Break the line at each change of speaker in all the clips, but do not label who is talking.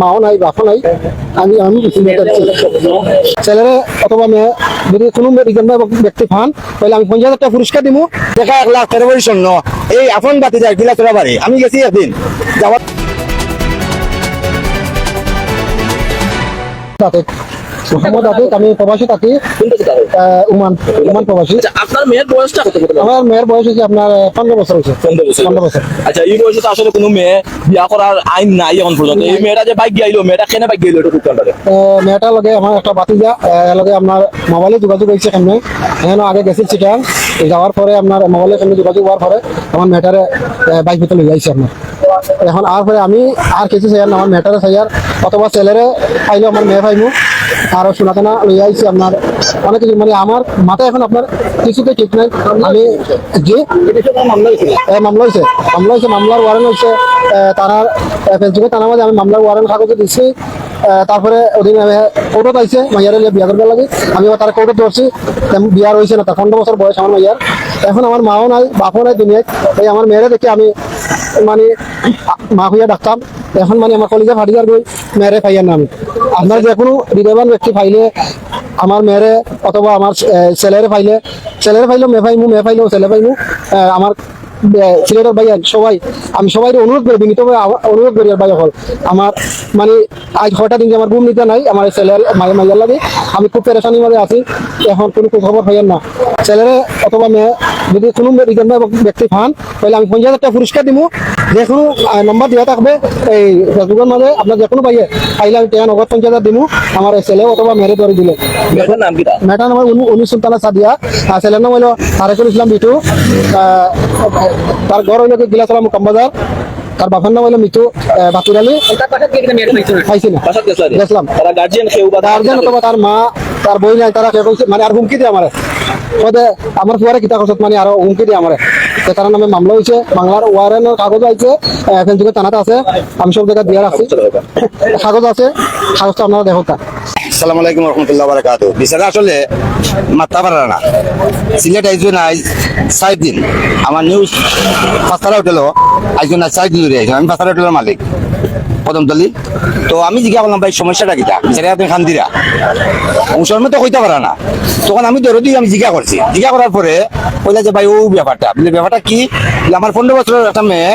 মাও নাই, বাপও নাই। আমি আমি ছেলেরে অথবা মেয়ে, যদি কোনো মেডিকেল ব্যক্তি পান, তাহলে আমি পঞ্চাশ হাজার পুরস্কার দিব
দেখা এক লাখ তেরো বছর শূন্য এই আপন বাতি যায় গিলা তোরা বাড়ি। আমি গেছি একদিন। যাওয়ার
মোহাম্মদ আতিক আমি প্রবাসী থাকি উমান উমান প্রবাসী।
আচ্ছা আপনার মেয়ের বয়সটা কত
আমার মেয়ের বয়স হচ্ছে আপনার পনেরো বছর হচ্ছে
পনেরো বছর। আচ্ছা এই বয়সে তো আসলে কোনো মেয়ে বিয়া করার আইন নাই এখন পর্যন্ত। এই মেয়েটা যে বাইক গিয়াইলো মেয়েটা কেনে বাইক
আহ, মেয়েটার লগে আমার একটা বাতিজা লগে আপনার মোবাইলে যোগাযোগ হয়েছে এখানে আগে গেছি চিটাং যাওয়ার পরে আপনার মোবাইলে এখানে যোগাযোগ হওয়ার পরে আমার মেয়েটারে বাইক ভিতরে লই যাইছে আপনার এখন আর পরে আমি আর কিছু না আমার মেয়েটারে চাইয়ার অথবা ছেলেরে পাইলেও আমার মেয়ে পাইমু। আর শোনাতেনা লই আইছি আপনার। অনেক কিছু মানে আমার মাথায় এখন আপনার কিছুতে ঠিক নাই। আমি এ, মামলা হয়েছে মামলা হয়েছে মামলার ওয়ারেন্ট হয়েছে তারা ফেসবুকে তার মাঝে আমি মামলার ওয়ারেন্ট কাগজে দিচ্ছি তারপরে ওদিন কোর্টত আইছে মাইয়ারে বিয়া করবার লাগে। আমি তারা কোর্টত ধরছি তেম বিয়ার হয়েছে না তার পনেরো বছর বয়স আমার মাইয়ার। এখন আমার মাও নাই বাপও নাই দুনিয়ায়। এই আমার মেয়েরে দেখে আমি মানে মা হইয়া ডাকতাম। এখন মানে আমার কলিজা ফাটিয়ার গই মেয়েরে পাইয়ার না আমি। আপনার যে কোনো বিদেবান ব্যক্তি পাইলে আমার মেয়েরে অথবা আমার ছেলেরে পাইলে ছেলেরে পাইলেও মেয়ে পাইমু মেয়ে পাইলেও ছেলে আহ, আমার সিলেটের ভাইয়া সবাই, আমি সবাই অনুরোধ করি বিনীতভাবে অনুরোধ করি আর ভাই, হল। আমার মানে আজ হঠাৎ দিন আমার ঘুম নিতে নাই, আমার ছেলের মায়ের মাইয়ার লাগে। আমি খুব পেরেশানির মানে আছি, এখন কোনো খবর পাইয়ার না। ছেলেরা অথবা মেয়ে, যদি কোনো ব্যক্তি ফান তাহলে আমি পঞ্চাশ হাজার টাকা পুরস্কার দিব যে কোনো নম্বর দেওয়া থাকবে। এই ফেসবুকের মাঝে আপনার যে কোনো পাইয়ে পাইলে আমি টাকা নগদ হাজার দিব আমার ছেলে অথবা মেয়েরে ধরে দিলে।
মেয়েটার নাম
উনি সুলতানা সাদিয়া আর ছেলের নাম হলো তারেকুল ইসলাম বিটু তার ঘর হইল গিলাতলা মুকাম্বাজার তার বাবার নাম হলো মিতু বাতুর আলী। না গেছিলাম।
গার্জিয়ান
অথবা তার মা তার বই নাই তারা মানে আর হুমকি দিয়ে আমারে আমার ফুয়ারে কিতা করছত মানে আরও হুমকি দিয়ে আমারে তার মামলা হয়েছে বাংলার কাগজ আছে ফেসবুকে থানাতে আছে, আমি সব জায়গায় দেওয়ার আছে। কাগজ আছে, কাগজটা আপনারা দেখো
আলাইকুম রহমতুল্লাহ বিচারে আসলে মাত্রা না। সিলেট আজ সাত দিন আমার নিউজ পাঁচতারা হোটেলও আইজন আজ সাত দিন আমি পাঁচতারা হোটেলের মালিক। কদমতলি তো আমি জিজ্ঞা করলাম, ভাই, সমস্যাটা কিটা বিচারে আপনি খান্দিরা মুসলমান তো কইতে পারা না। তখন আমি দরদি আমি জিজ্ঞা করছি। জিজ্ঞা করার পরে কইলা যে, ভাই, ও ব্যাপারটা। বলে ব্যাপারটা কি? আমার পনেরো বছরের একটা মেয়ে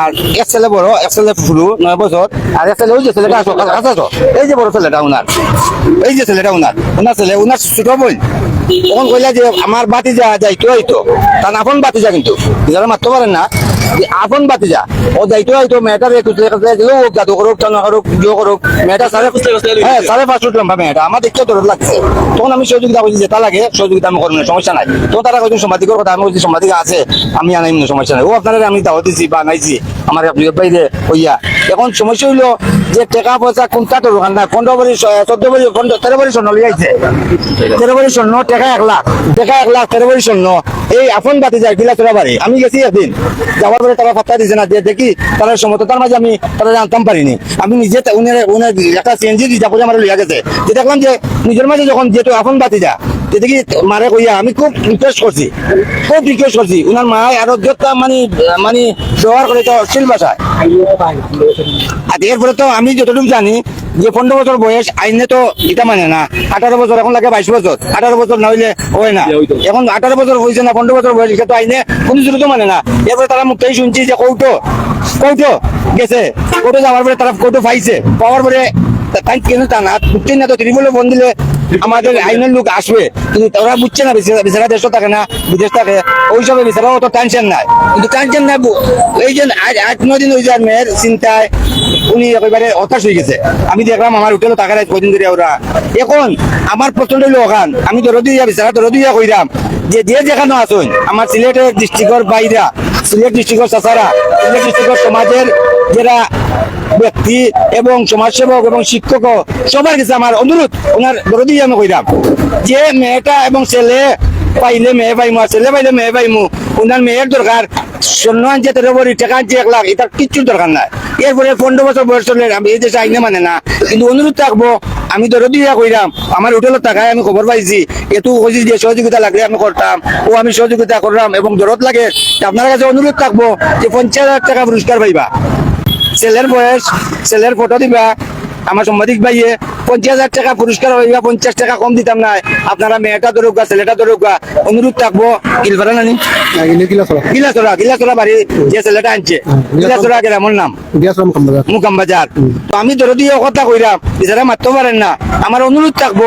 আর এক ছেলে বড়, এক ছেলে ফুলু, নয় বছর, আর এক ছেলে ওই যে ছেলেটা আসো কাছে এই যে বড় ছেলেটা উনার, এই যে ছেলেটা উনার উনার ছেলে, উনার ছোট বোন। তখন কইলা যে, আমার বাতি যা যাইতো। হইতো তার আপন বাতি যা কিন্তু। যারা মারতে পারেন না আপন বাতি যা। ও যাইতো হইতো মেয়েটার একটু ও জাদু করুক টানা করুক ইয়ে করুক। মেয়েটা সাড়ে হ্যাঁ সাড়ে পাঁচ ফুট লম্বা মেয়েটা। আমার দেখতে দরদ লাগছে। তখন আমি সহযোগিতা করছি যেটা লাগে সহযোগিতা আমি করব না, সমস্যা নাই। তো তারা কয়েকজন সাংবাদিকের কথা আমি বলছি সাংবাদিক আছে আমি আনাইম না সমস্যা নাই। ও আপনারা আমি দাওয়াত দিছি বা আনাইছি। আমার বাইরে হইয়া এখন সমস্যা হইল যে টাকা পয়সা কোনটা তো দোকান না, পনেরো বারি চোদ্দ বারি পনেরো তেরো বারি স্বর্ণ লিয়াইছে তেরো বারি স্বর্ণ, টাকা এক লাখ। টাকা এক লাখ, তেরো বারি স্বর্ণ। এই আপন বাতি যায়, গিলা তোরা বাড়ি। আমি গেছি একদিন। যাওয়ার পরে তারা ফাত্তা দিছে না যে দেখি তারা সমততার মাঝে আমি তারা জানতাম পারিনি। আমি নিজে উনার উনার একটা সিএনজি রিজার্ভ করে আমার লিয়া গেছে। যে দেখলাম যে নিজের মাঝে যখন যেহেতু আপন বাতি যা দেখি মারে কইয়া আমি খুব রিকোয়েস্ট করছি খুব রিকোয়েস্ট করছি। উনার মা আরও যত মানে মানে ব্যবহার করে তো শিল ভাষায় আর এরপরে তো আমি যতটুকু জানি যে পনেরো বছর বয়স আইনে তো এটা মানে না। আঠারো বছর এখন লাগে বাইশ বছর। আঠারো বছর না হইলে হয় না। এখন আঠারো বছর হয়েছে না পনেরো বছর বয়স এটা তো আইনে কোনো কিছু তো মানে না। এরপরে তারা মুখটাই শুনছি যে কৌটো কৌটো গেছে। কৌটো যাওয়ার পরে তারা কৌটো পাইছে। পাওয়ার পরে তাই কেন তা না? না তো তিনি বলে ফোন দিলে আমাদের আইনের লোক আসবে, কিন্তু ওরা বুঝছে না, বিচারা দেশ থাকে না, বিদেশ থাকে ওই সবে বিচারা অত টেনশন নাই। কিন্তু টেনশন নাই এই যে আজ আট ন দিন ওই যে মেয়ের চিন্তায় উনি একেবারে হতাশ হয়ে গেছে। আমি দেখলাম আমার হোটেলে টাকা রাখ কদিন ধরে ওরা। এখন আমার প্রচণ্ড লোকান। আমি ধরো দিয়া, বিচারা ধরো দিয়া কইরাম, যে যে যেখানে আসুন, আমার সিলেটের ডিস্ট্রিক্টর বাইরা সিলেট ডিস্ট্রিক্টর চাচারা, সিলেট ডিস্ট্রিক্টর সমাজের যারা ব্যক্তি এবং সমাজসেবক এবং শিক্ষক, সবার কাছে আমার অনুরোধ, ওনার দরদি আমি কইরাম। যে মেয়েটা এবং ছেলে পাইলে মেয়ে পাইমু, আর ছেলে পাইলে মেয়ে পাইমু, ওনার মেয়ের দরকার স্বর্ণ আনছে তেরো বড়ি টাকা আনছে এক লাখ, এটার কিচ্ছুর দরকার নাই। এরপরে পনেরো বছর বয়স চলে আমি এই দেশে আইনে মানে না, কিন্তু অনুরোধ থাকব, আমি দরদি ইয়া কইরাম, আমার হোটেলের টাকায় আমি খবর পাইছি, এত কইছি যে সহযোগিতা লাগলে আমি করতাম, ও আমি সহযোগিতা করলাম এবং দরদ লাগে আপনার কাছে অনুরোধ থাকব যে পঞ্চাশ হাজার টাকা পুরস্কার পাইবা। ছেলের বয়স ছেলের ফটো দিবা আমার সাংবাদিক ভাইয়ে। পঞ্চাশ হাজার টাকা পুরস্কার হইবা পঞ্চাশ টাকা কম দিতাম না। আপনারা মেয়েটা দরুকা ছেলেটা দরুকা অনুরোধ থাকব। গিলপারা নানি? গিলাচড়া গিলাচড়া বাড়ি যে ছেলেটা আনছে। গিলাচড়া গ্রামের নাম।
দিয়া
মুকাম বাজার। তো আমি দরদি কথা কইরাম এছাড়া মারতে পারেন না। আমার অনুরোধ থাকব।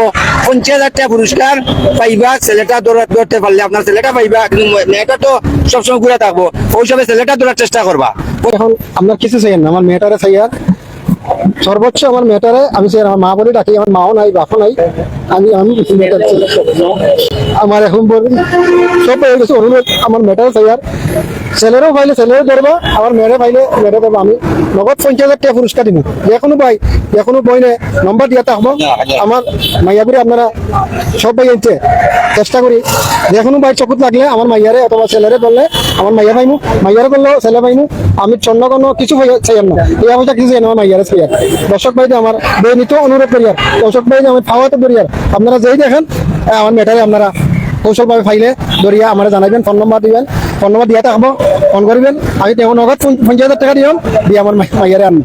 পঞ্চাশ হাজার টাকা পুরস্কার পাইবা ছেলেটা দৌড়া দৌড়তে পারলে আপনার ছেলেটা পাইবা কিন্তু মেয়েটা তো সবসময় ঘুরে থাকব। ওইসবে ছেলেটা দৌড়ার চেষ্টা করবা।
এখন আপনার কিছু চাই না আমার মেয়েটারে চাই আর সর্বোচ্চ আমার মেটারে আমি সে আমার মা বলে, ডাকি, আমার মাও নাই, বাপও নাই, আমি আমি মেটার। আমার এখন বল- সব হয়ে গেছে আমার মেটার চাই ছেলেরও পাইলে ছেলেরও ধরবো আমার মেয়েরে পাইলে মেয়েরে ধরবো। আমি নগদ পঞ্চাশ হাজার টাকা পুরস্কার দিব কোনো ভাই কোনো বইনে নম্বর দিয়াতে হব আমার মাইয়াগুড়ি আপনারা সব ভাই আনছে চেষ্টা করি। কোনো ভাই চকুত লাগলে আমার মাইয়ারে অথবা ছেলেরে বললে আমার মাইয়া পাইনু মাইয়ারে বলল ছেলে পাইনু আমি কোনো কিছু পাই- চাই না। এই অবস্থা কিছু চাই আমার মাইয়ারে চাই আর। দর্শক ভাই আমার বেনিত অনুরোধ করি আর। দর্শক ভাই আমি খাওয়াতে করি আর। আপনারা যেই দেখেন, আমার মেটারে আপনারা কৌশলভাবে ফাইলে দরিয়া আমার জানাবেন ফোন নম্বর দিবেন। ফোন দিয়া থাকব ফোন করবেন। আমি তেমন নগদ পঞ্চাশ হাজার টাকা দিও দিয়ে আমার মাইয়ারে আনব